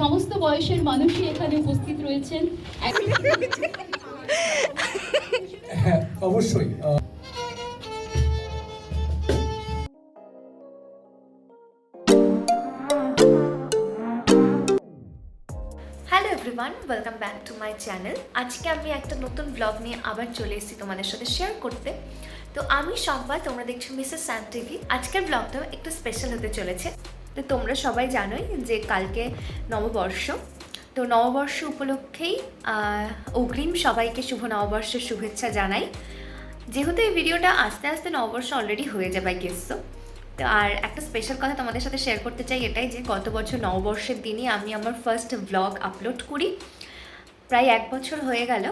সমস্ত বয়সের মানুষই এখানে উপস্থিত রয়েছেন। হ্যাঁ অবশ্যই। Hello everyone welcome back to my channel আজকে আমি একটা নতুন ব্লগ নিয়ে আবার চলে এসেছি তোমাদের সাথে শেয়ার করতে। তো আমি সম্পাদ তোমরা দেখছ মিসেস স্যাম টিভি আজকের ব্লগটাও একটু স্পেশাল হতে চলেছে। তো তোমরা সবাই জানোই যে কালকে নববর্ষ। তো নববর্ষ উপলক্ষেই অগ্রিম সবাইকে শুভ নববর্ষের শুভেচ্ছা জানাই। যেহেতু এই ভিডিওটা আস্তে আস্তে নববর্ষ অলরেডি হয়ে যাবে গেছো তো আর একটা স্পেশাল কথা তোমাদের সাথে শেয়ার করতে চাই এটাই যে, গত বছর নববর্ষের দিনই আমি আমার ফার্স্ট ব্লগ আপলোড করি। প্রায় এক বছর হয়ে গেল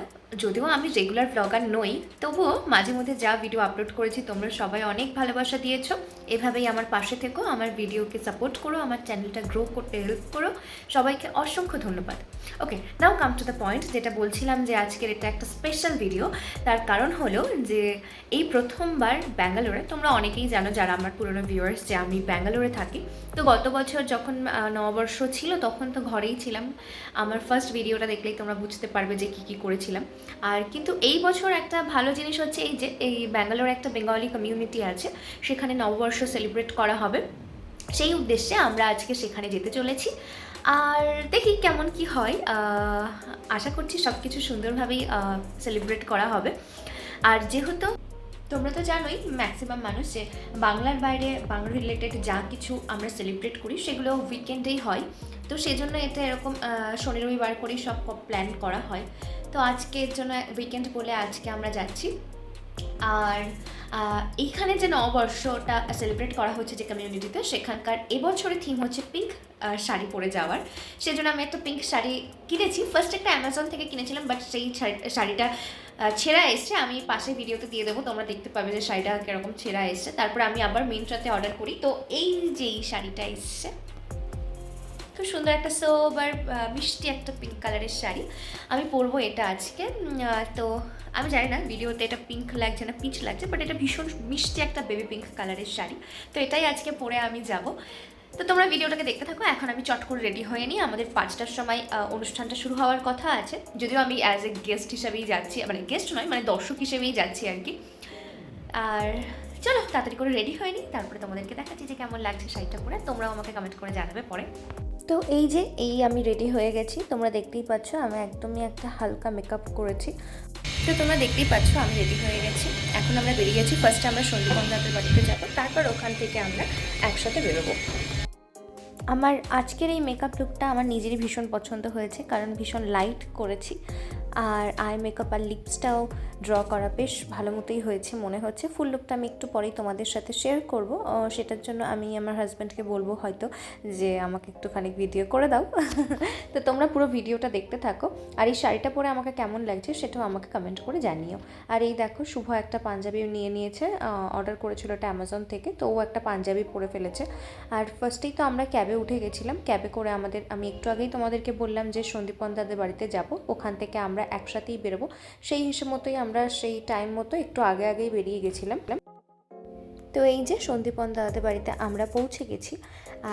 যদিও আমি রেগুলার ব্লগার নই, তবুও মাঝে মধ্যে যা ভিডিও আপলোড করেছি, তোমরা সবাই অনেক ভালোবাসা দিয়েছ। এভাবেই আমার পাশে থেকো, আমার ভিডিওকে সাপোর্ট করো, আমার চ্যানেলটা গ্রো করতে হেল্প করো। সবাইকে অসংখ্য ধন্যবাদ। Okay now come to the point যেটা বলছিলাম যে আজকের এটা একটা স্পেশাল ভিডিও তার কারণ হলো যে, এই প্রথমবার ব্যাঙ্গালোরে, তোমরা অনেকেই জানো যারা আমার পুরনো ভিউয়ার্স যে আমি ব্যাঙ্গালোরে থাকি। তো গত বছর যখন নববর্ষ ছিল, তখন তো ঘরেই ছিলাম। আমার ফার্স্ট ভিডিওটা দেখলেই তোমরা বুঝতে পারবে যে কী কী করেছিলাম। আর কিন্তু এই বছর একটা ভালো জিনিস হচ্ছে এই যে, এই ব্যাঙ্গালোর একটা বেঙ্গলি কমিউনিটি আছে, সেখানে নববর্ষ সেলিব্রেট করা হবে। সেই উদ্দেশ্যে আমরা আজকে সেখানে যেতে চলেছি। আর দেখি কেমন কি হয় আশা করছি সব কিছু সুন্দরভাবেই সেলিব্রেট করা হবে। আর যেহেতু তোমরা তো জানোই ম্যাক্সিমাম মানুষ যে বাংলার বাইরে, বাংলা রিলেটেড যা কিছু আমরা সেলিব্রেট করি, সেগুলো উইকেন্ডেই হয়। তো সেজন্য এতে এরকম শনি রবিবার করেই সব প্ল্যান করা হয়। তো আজকের জন্য উইকেন্ড বলে আজকে আমরা যাচ্ছি। আর এইখানে যে নববর্ষটা সেলিব্রেট করা হচ্ছে যে কমিউনিটিতে সেখানকার এবছরের থিম হচ্ছে পিঙ্ক শাড়ি পরে যাওয়ার। সেজন্য আমি একটা পিঙ্ক শাড়ি কিনেছি। ফার্স্ট একটা অ্যামাজন থেকে কিনেছিলাম বাট সেই শাড়ি- শাড়িটা ছেঁড়া এসছে, আমি পাশে ভিডিওতে দিয়ে দেবো, তোমরা দেখতে পাবে যে শাড়িটা কীরকম ছেঁড়া এসছে। তারপর আমি আবার মিন্ট্রাতে অর্ডার করি। তো এই যে এই শাড়িটা এসছে, খুব সুন্দর একটা সোবার মিষ্টি একটা পিঙ্ক কালারের শাড়ি। আমি পরবো এটা আজকে। তো আমি জানি না, ভিডিওতে এটা পিঙ্ক লাগছে না পিচ লাগছে বাট এটা ভীষণ মিষ্টি একটা বেবি পিঙ্ক কালারের শাড়ি। তো এটাই আজকে পরে আমি যাব। তো তোমরা ভিডিওটাকে দেখতে থাকো এখন আমি চট করে রেডি হয়ে নিই। আমাদের পাঁচটার সময় অনুষ্ঠানটা শুরু হওয়ার কথা আছে। যদিও আমি অ্যাজ এ গেস্ট হিসেবেই যাচ্ছি মানে গেস্ট নয় মানে দর্শক হিসেবেই যাচ্ছি আর কি। আর চলো তাড়াতাড়ি করে রেডি হয়ে নিই তারপরে তোমাদেরকে দেখাচ্ছি যে কেমন লাগছে শাড়িটা পরে। তোমরাও আমাকে কমেন্ট করে জানাবে পরে। তো এই যে এই আমি রেডি হয়ে গেছি। তোমরা দেখতেই পাচ্ছ আমি একদমই একটা হালকা মেকআপ করেছি। তো তোমরা দেখতেই পাচ্ছ আমি রেডি হয়ে গেছি। এখন আমরা বেরিয়ে গেছি। ফার্স্টে আমরা সন্দীপন্দাদের বাড়িতে যাব তারপর ওখান থেকে আমরা একসাথে বেরোবো। আমার আজকের এই মেকআপ লুকটা আমার নিজেরই ভীষণ পছন্দ হয়েছে কারণ ভীষণ লাইট করেছি। আর আই মেকআপ আর লিপসটাও ড্র করা বেশ ভালো মতোই হয়েছে মনে হচ্ছে। ফুল লুকটা আমি একটু পরেই তোমাদের সাথে শেয়ার করব। সেটার জন্য আমি আমার হাজব্যান্ডকে বলব হয়তো যে আমাকে একটুখানি ভিডিও করে দাও। তো তোমরা পুরো ভিডিওটা দেখতে থাকো। আর এই শাড়িটা পরে আমাকে কেমন লাগছে সেটাও আমাকে কমেন্ট করে জানিও। আর এই দেখো, শুভ একটা পাঞ্জাবি নিয়ে নিয়েছে অর্ডার করেছিল এটা অ্যামাজন থেকে, তো ও একটা পাঞ্জাবি পরে ফেলেছে। আর ফার্স্টেই তো আমরা ক্যাবে উঠে গেছিলাম। ক্যাবে করে আমাদের, আমি একটু আগেই তোমাদেরকে বললাম যে সন্দীপন দাদের বাড়িতে যাব। ওখান থেকে আমরা একসাথেই বেরোবো। সেই হিসেব মতোই আমরা সেই টাইম মতো একটু আগে আগেই বেরিয়ে গেছিলাম। তো এই যে সন্দীপন দাদাদের বাড়িতে আমরা পৌঁছে গেছি।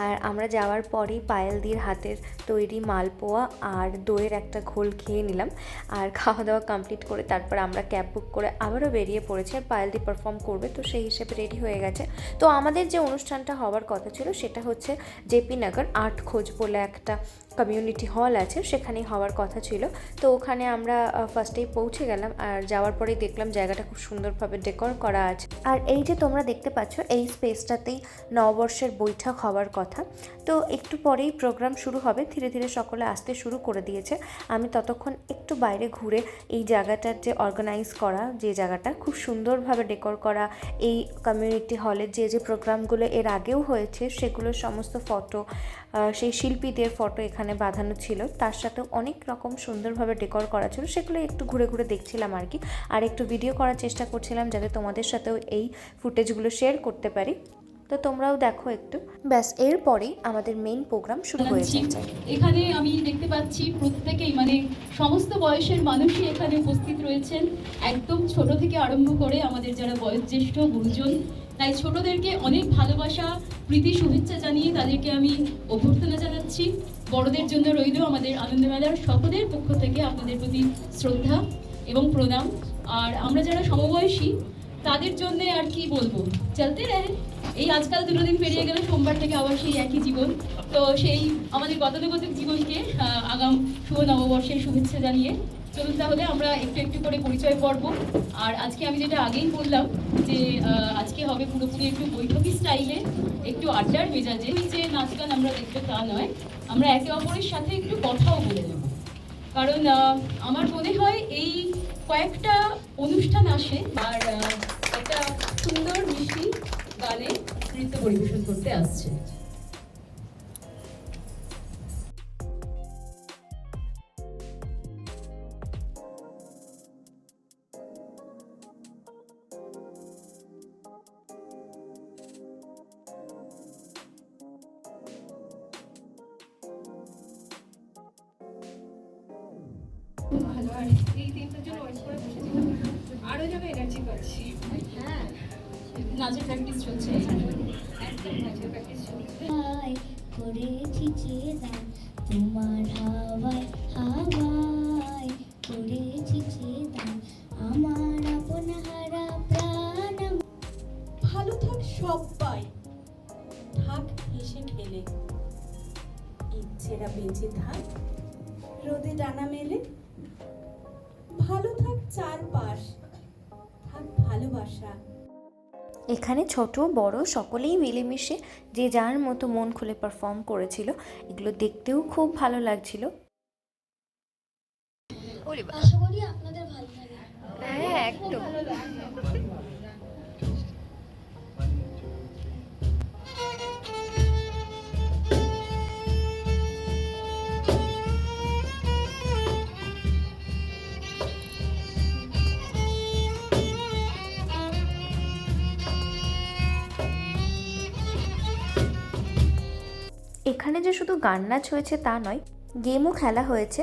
আর আমরা যাওয়ার পরেই পায়েলদির হাতের তৈরি মালপোয়া আর দইয়ের একটা ঘোল খেয়ে নিলাম। আর খাওয়া দাওয়া কমপ্লিট করে তারপর আমরা ক্যাব বুক করে আবারও বেরিয়ে পড়েছি। আর পায়েলদি পারফর্ম করবে, তো সেই হিসেবে রেডি হয়ে গেছে। তো আমাদের যে অনুষ্ঠানটা হওয়ার কথা ছিল, সেটা হচ্ছে জেপি নগর আর্ট খোঁজ বলে একটা কমিউনিটি হল আছে, সেখানেই হওয়ার কথা ছিল। তো ওখানে আমরা ফার্স্টেই পৌঁছে গেলাম আর যাওয়ার পরেই দেখলাম জায়গাটা খুব সুন্দরভাবে ডেকোর করা আছে। আর এই যে তোমরা দেখতে পাচ্ছ, এই স্পেসটাতেই নববর্ষের বৈঠক হওয়ার কথা। তো একটু পরেই প্রোগ্রাম শুরু হবে, ধীরে ধীরে সকলে আসতে শুরু করে দিয়েছে। আমি ততক্ষণ একটু বাইরে ঘুরে এই জায়গাটার যে অর্গানাইজ করা, যে জায়গাটা, খুব সুন্দরভাবে ডেকোর করা, এই কমিউনিটি হলের যে যে প্রোগ্রামগুলো এর আগেও হয়েছে, সেগুলোর সমস্ত ফটো সেই শিল্পীদের ফটো এখানে বাঁধানো ছিল। তার সাথে অনেক রকম সুন্দরভাবে ডেকোর করা ছিল। সেগুলো একটু ঘুরে ঘুরে দেখছিলাম আর কি। আর একটু ভিডিও করার চেষ্টা করছিলাম যাতে তোমাদের সাথেও এই ফুটেজগুলো শেয়ার করতে পারি। তো তোমরাও দেখো একটু। ব্যাস এরপরেই আমাদের মেইন প্রোগ্রাম শুরু হয়ে এখানে আমি দেখতে পাচ্ছি প্রত্যেকেই মানে সমস্ত বয়সের মানুষই এখানে উপস্থিত রয়েছেন। একদম ছোট থেকে আরম্ভ করে আমাদের যারা বয়োজ্যেষ্ঠ গুরুজন তাই ছোটদেরকে অনেক ভালোবাসা, প্রীতি, শুভেচ্ছা জানিয়ে তাদেরকে আমি অভ্যর্থনা জানাচ্ছি। বড়দের জন্য রইল আমাদের আনন্দমেলার সকলের পক্ষ থেকে আপনাদের প্রতি শ্রদ্ধা এবং প্রণাম। আর আমরা যারা সমবয়সী, তাদের জন্য আর কি বলব? চলতে রহে এই আজকাল দুটো দিন পেরিয়ে গেলে, সোমবার থেকে আবার সেই একই জীবন। তো সেই আমাদের গতানুগতিক জীবনকে আগাম শুভ নববর্ষের শুভেচ্ছা জানিয়ে চলুন তাহলে আমরা একটু একটু করে পরিচয় পর্ব আর আজকে আমি যেটা আগেই বললাম যে আজকে হবে পুরোপুরি একটু বৈঠকি স্টাইলে, একটু আড্ডার মেজাজে। যে নাচ গান আমরা দেখব তা নয়, আমরা একে অপরের সাথে একটু কথাও বলে নেব। কারণ আমার মনে হয় এই কয়েকটা অনুষ্ঠান আসে আর একটা সুন্দর মিষ্টি গানে নৃত্য পরিবেশন করতে আসছে। করে বসেছিলাম আরও তোমার হাওয়ায় হাওয়ায় করেছি চেদান আমার আপন হারা প্রাণ ভালো থাক সবাই। থাক, হেসে খেলে। ইচ্ছেরা বেঁচে থাক, রোদে ডানা মেলে। ভালো থাক চারপাশ থাক ভালোবাসা। এখানে ছোট বড় সকলেই মিলেমিশে যে যার মতো মন খুলে পারফর্ম করেছিল এগুলো দেখতেও খুব ভালো লাগছিল। আশা করি আপনাদের ভালো লাগে হ্যাঁ এখানে যে শুধু গান নাচ হয়েছে তা নয়, গেমও খেলা হয়েছে।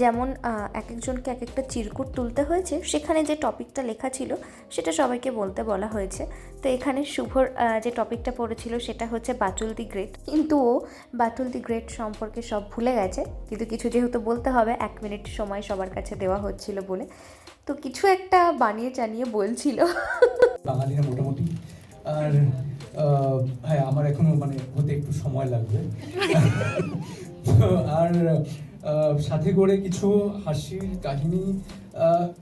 যেমন এক একজনকে এক একটা চিরকুট তুলতে হয়েছে। সেখানে যে টপিকটা লেখা ছিল, সেটা সবাইকে বলতে বলা হয়েছে। তো এখানে শুভর যে টপিকটা পড়েছিল, সেটা হচ্ছে বাটুল দি গ্রেট। কিন্তু ও বাতুল দি গ্রেট সম্পর্কে সব ভুলে গেছে। কিন্তু কিছু যেহেতু বলতে হবে, এক মিনিট সময় সবার কাছে দেওয়া হচ্ছিল বলে। তো কিছু একটা বানিয়ে চানিয়ে বলছিল। বাঙালিরা মোটামুটি। আর হ্যাঁ আমার এখনও মানে হতে একটু সময় লাগবে। আর সাথে করে কিছু হাসির কাহিনী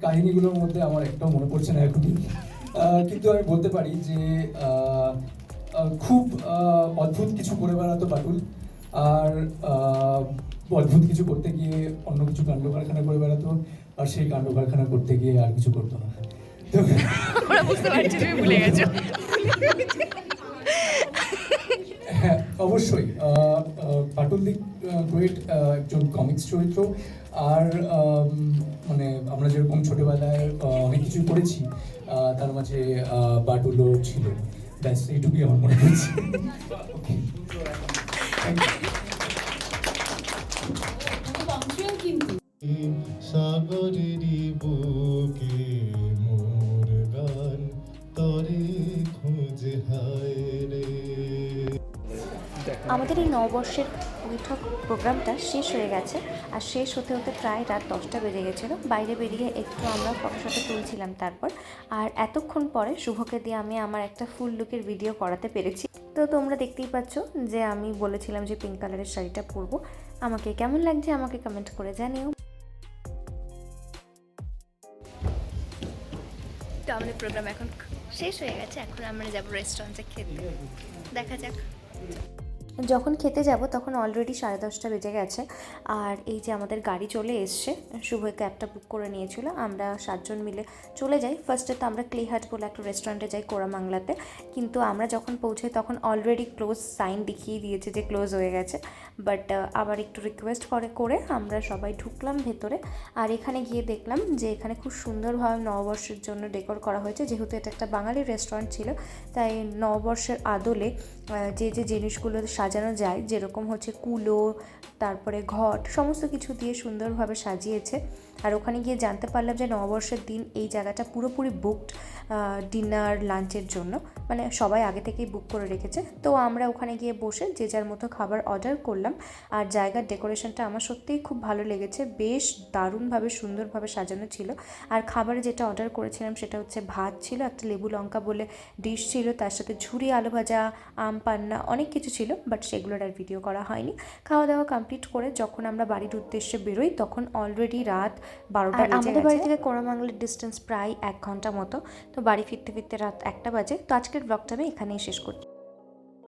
কাহিনীগুলোর মধ্যে আমার একটাও মনে পড়ছে না এখনই। কিন্তু আমি বলতে পারি যে খুব অদ্ভুত কিছু করে বেড়াতো বাটুল। আর অদ্ভুত কিছু করতে গিয়ে অন্য কিছু কাণ্ড কারখানা করে বেড়াতো আর সেই কাণ্ড কারখানা করতে গিয়ে আর কিছু করতো না। তো হ্যাঁ অবশ্যই আহ, আহ, পাটুল দি গ্রেট একজন কমিক্স চরিত্র। আর মানে আমরা যেরকম ছোটবেলায় অনেক কিছু পড়েছি তার মাঝে বাটুলও ছিল। ব্যাস এইটুকুই আমার মনে হয়েছে Okay. আমাদের এই নববর্ষের বৈঠক প্রোগ্রামটা শেষ হয়ে গেছে। আর শেষ হতে হতে প্রায় রাত দশটা বেজে গেছিল। বাইরে বেরিয়ে একটু আমরা ফটোশটে তুলছিলাম তারপর। আর এতক্ষণ পরে শুভকে দিয়ে আমি আমার একটা ফুল লুকের ভিডিও করাতে পেরেছি। তো তোমরা দেখতেই পাচ্ছ যে আমি বলেছিলাম যে পিঙ্ক কালারের শাড়িটা পরবো। আমাকে কেমন লাগছে আমাকে কমেন্ট করে জানিও। তো আমাদের প্রোগ্রাম এখন শেষ হয়ে গেছে। এখন আমরা যাব রেস্টুরেন্টে খেতে। দেখা যাক। যখন খেতে যাব তখন অলরেডি সাড়ে দশটা বেজে গেছে। আর এই যে আমাদের গাড়ি চলে এসছে, শুভ ক্যাবটা বুক করে নিয়েছিল। আমরা সাতজন মিলে চলে যাই। ফার্স্টে তো আমরা ক্লিহাট বলে একটা রেস্টুরেন্টে যাই কোরামাংলাতে। কিন্তু আমরা যখন পৌঁছাই তখন অলরেডি ক্লোজ সাইন দেখিয়ে দিয়েছে যে ক্লোজ হয়ে গেছে। বাট আবার একটু রিকোয়েস্ট করে করে আমরা সবাই ঢুকলাম ভেতরে। আর এখানে গিয়ে দেখলাম যে এখানে খুব সুন্দরভাবে নববর্ষের জন্য ডেকোর করা হয়েছে। যেহেতু এটা একটা বাঙালি রেস্টুরেন্ট ছিল, তাই নববর্ষের আদলে যে যে জিনিসগুলো সাজানো যায়, যেরকম হচ্ছে কুলো, তারপরে ঘট, সমস্ত কিছু দিয়ে সুন্দরভাবে সাজিয়েছে। আর ওখানে গিয়ে জানতে পারলাম যে নববর্ষের দিন এই জায়গাটা পুরোপুরি বুকড ডিনার লাঞ্চের জন্য। মানে সবাই আগে থেকেই বুক করে রেখেছে। তো আমরা ওখানে গিয়ে বসে যে যার মতো খাবার অর্ডার করলাম। আর জায়গার ডেকোরেশনটা আমার সত্যিই খুব ভালো লেগেছে। বেশ দারুণভাবে সুন্দরভাবে সাজানো ছিল। আর খাবারে যেটা অর্ডার করেছিলাম সেটা হচ্ছে ভাত ছিল, একটা লেবু লঙ্কা বলে ডিশ ছিল, তার সাথে ঝুরি আলু ভাজা, আম পান্না অনেক কিছু ছিল। বাট সেগুলোর আর ভিডিও করা হয়নি। খাওয়া দাওয়া কমপ্লিট করে যখন আমরা বাড়ির উদ্দেশ্যে বেরোই তখন অলরেডি রাত বারোটা আমাদের বাড়ি থেকে কোরামাঙ্গলের ডিস্টেন্স প্রায় এক ঘণ্টা মতো। তো বাড়ি ফিরতে ফিরতে রাত একটা বাজে। তো আজকের ব্লগটা আমি এখানেই শেষ করছি।